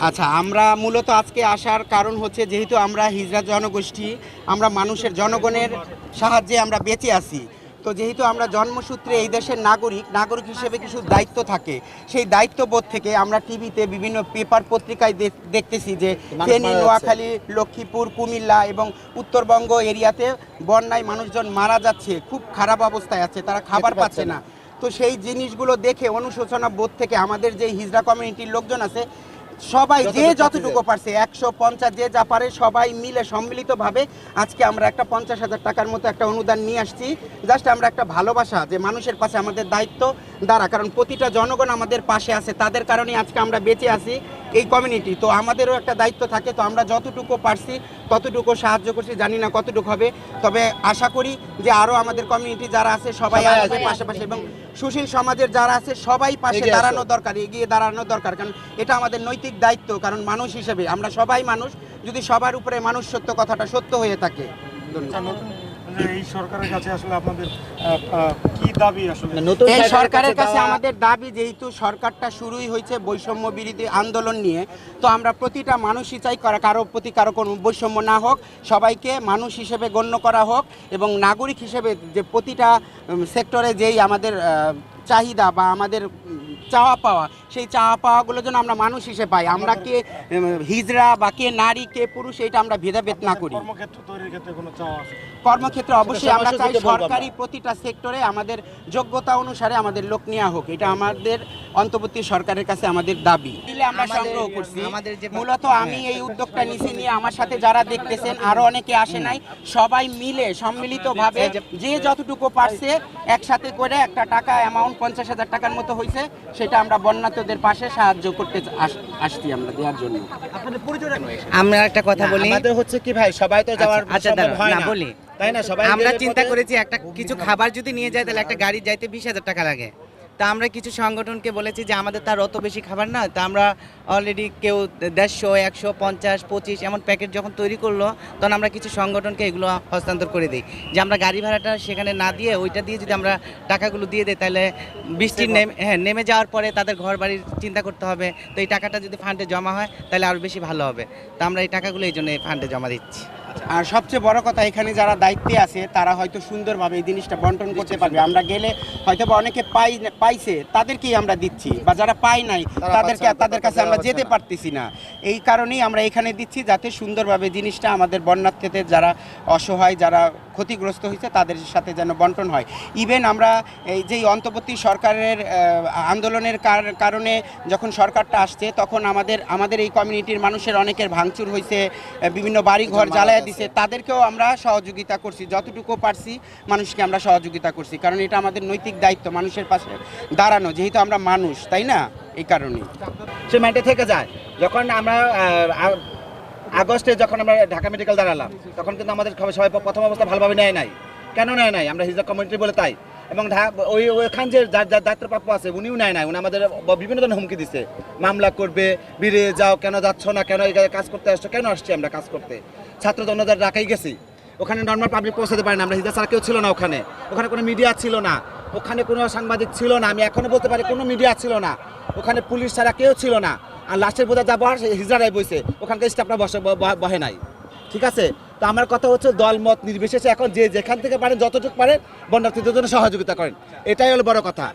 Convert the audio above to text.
আচ্ছা আমরা মূলত আজকে আসার কারণ হচ্ছে যেহেতু আমরা হিজরা জনগোষ্ঠী আমরা মানুষের জনগণের সাহায্যে আমরা বেঁচে আছি। তো যেহেতু আমরা জন্মসূত্রে এই দেশের নাগরিক নাগরিক হিসেবে কিছু দায়িত্ব থাকে সেই দায়িত্ববোধ থেকে আমরা টিভিতে বিভিন্ন পেপার পত্রিকায় দেখ- দেখতেছি যে ফেনী নোয়াখালী লক্ষ্মীপুর কুমিল্লা এবং উত্তরবঙ্গ এরিয়াতে বন্যায় মানুষজন মারা যাচ্ছে খুব খারাপ অবস্থায় আছে তারা খাবার পাচ্ছে না। তো সেই জিনিসগুলো দেখে অনুশোচনা বোধ থেকে আমাদের যে হিজড়া কমিউনিটির লোকজন আছে সবাই যে যতটুকু পারছে একশো পঞ্চাশ যে যা পারে সবাই মিলে সম্মিলিতভাবে আজকে আমরা একটা পঞ্চাশ হাজার টাকার মতো একটা অনুদান নিয়ে আসছি। জাস্ট আমরা একটা ভালোবাসা যে মানুষের পাশে আমাদের দায়িত্ব দ্বারা কারণ প্রতিটা জনগণ আমাদের পাশে আছে তাদের কারণে আজকে আমরা বেঁচে আছি। এই কমিউনিটি তো আমাদেরও একটা দায়িত্ব থাকে তো আমরা যতটুকু পারছি ততটুকু সাহায্য করছি জানি না কতটুকু হবে। তবে আশা করি যে আরও আমাদের কমিউনিটি যারা আছে সবাই আসবে আসবে। পাশাপাশি এবং সুশীল সমাজের যারা আছে সবাই পাশে দাঁড়ানো দরকার এগিয়ে দাঁড়ানো দরকার কারণ এটা আমাদের নৈতিক দায়িত্ব কারণ মানুষ হিসেবে। আমরা সবাই মানুষ যদি সবার উপরে মানুষ সত্য কথাটা সত্য হয়ে থাকে। ধন্যবাদ। এই সরকারের কাছে আসলে আপনাদের কি দাবি আসলে? এই সরকারের কাছে আমাদের দাবি যেহেতু সরকারটা শুরুই হয়েছে বৈষম্য বিরোধী আন্দোলন নিয়ে তো আমরা প্রতিটা মানুষই চাই করা প্রতি কারও কোনো বৈষম্য না হোক সবাইকে মানুষ হিসেবে গণ্য করা হোক এবং নাগরিক হিসেবে যে প্রতিটা সেক্টরে যেই আমাদের চাহিদা বা আমাদের চাওয়া পাওয়া। সেই চাওয়া পাওয়াগুলো যেন আমরা মানুষ হিসেবে পাই। আমরা কে হিজড়া বা কে নারী কে পুরুষ এটা আমরা ভেদাভেদ না করি। কর্মক্ষেত্র অবশ্যই আমরা চাই। সরকারি প্রতিটা সেক্টরে আমাদের যোগ্যতা অনুসারে আমাদের লোক নেওয়া হোক। এটা আমাদের অন্তর্বর্তী সরকারের কাছে আমাদের দাবি। দিলে আমরা সংগ্রহ করছি। মূলত আমি এই উদ্যোগটা নিছি নিয়ে আমার সাথে যারা দেখতেছেন আরও অনেকে আসে নাই সবাই মিলে সম্মিলিতভাবে যে যতটুকু পারছে একসাথে করে একটা টাকা অ্যামাউন্ট পঞ্চাশ হাজার টাকার মতো হয়েছে সেটা আমরা বন্যাতদের পাশে সাহায্য করতে আসছি আমরা দেওয়ার জন্য। আমরা একটা কথা বলি। আমাদের হচ্ছে কি ভাই সবাই তো যাওয়ার আচ্ছা, আচ্ছা, সম্ভব হয় না বলি। তাই না? সবাই আমরা চিন্তা করেছি একটা কিছু খাবার যদি নিয়ে যায় তাহলে একটা গাড়ি যাইতে বিশ হাজার টাকা লাগে। তা আমরা কিছু সংগঠনকে বলেছি যে আমাদের তার অত বেশি খাবার না। তা আমরা অলরেডি কেউ দেড়শো একশো পঞ্চাশ পঁচিশ এমন প্যাকেট যখন তৈরি করল তখন আমরা কিছু সংগঠনকে এগুলো হস্তান্তর করে দিই। যে আমরা গাড়ি ভাড়াটা সেখানে না দিয়ে ওইটা দিয়ে যদি আমরা টাকাগুলো দিয়ে দিই তাহলে বৃষ্টির নেমে হ্যাঁ নেমে যাওয়ার পরে তাদের ঘর বাড়ির চিন্তা করতে হবে। তো এই টাকাটা যদি ফান্ডে জমা হয় তাহলে আরও বেশি ভালো হবে। তো আমরা এই টাকাগুলো এই জন্য এই ফান্ডে জমা দিচ্ছি। আর সবচেয়ে বড় কথা এখানে যারা দায়িত্বে আছে তারা হয়তো সুন্দরভাবে এই জিনিসটা বন্টন করতে পারবে। আমরা গেলে হয়তো বা অনেকে পাই পাইছে তাদেরকেই আমরা দিচ্ছি। বা যারা পাই নাই তাদেরকে তাদের কাছে আমরা যেতে পারতেছি না। এই কারণেই আমরা এখানে দিচ্ছি যাতে সুন্দরভাবে জিনিসটা আমাদের বন্যার্থীদের যারা অসহায় যারা ক্ষতিগ্রস্ত হয়েছে তাদের সাথে যেন বন্টন হয়। ইভেন আমরা এই যেই অন্তর্বর্তী সরকারের আন্দোলনের কার- কারণে যখন সরকারটা আসছে তখন আমাদের আমাদের এই কমিউনিটির মানুষের অনেকের ভাঙচুর হয়েছে বিভিন্ন বাড়ি ঘর মারা জ্বালায় গেছে। দিছে তাদেরকেও আমরা সহযোগিতা করছি, যতটুকু পারছি মানুষকে আমরা সহযোগিতা করছি, কারণ এটা আমাদের নৈতিক দায়িত্ব, মানুষের পাশে দাঁড়ানো, যেহেতু আমরা মানুষ, তাই না? এই কারণেই। সে মাইন্ডে থেকে যায়, যখন আমরা আগস্টে যখন আমরা ঢাকা মেডিকেল দাঁড়ালাম, তখন কিন্তু আমাদের সবাই প্রথম অবস্থা ভালোভাবে নেয় নাই। কেন নেয় নাই? আমরা হিজা কমিউনিটি বলে তাই। এবং ওই, ওইখান যে যার যার দায়িত্বপ্রাপ্য আছে, উনিও নেয় নাই, উনি আমাদের বিভিন্ন ধরনের হুমকি দিছে। মামলা করবে, বেরিয়ে যাও, কেন যাচ্ছ না, কেন এই কাজ করতে আসছো, কেন আসছি আমরা কাজ করতে? ছাত্র জনতার রাখাই গেছি। ওখানে নর্মাল পাবলিক পৌঁছাতে পারি না, আমরা হিজা ছাড়া কেউ ছিল না ওখানে। ওখানে কোনো মিডিয়া ছিল না। ওখানে কোনো সাংবাদিক ছিল না। আমি এখনও বলতে পারি কোনো মিডিয়া ছিল না। ওখানে পুলিশ ছাড়া কেউ ছিল না। আর লাস্টের বোঝা যা বহার হিজড়ারাই বইছে। ওখানকার স্টাফরা বসে বহে নাই। ঠিক আছে? তো আমার কথা হচ্ছে দল, মত নির্বিশেষে এখন যে যেখান থেকে পারেন, যতটুকু পারেন, বন্যার্থীদের জন্য সহযোগিতা করেন। এটাই হলো বড় কথা।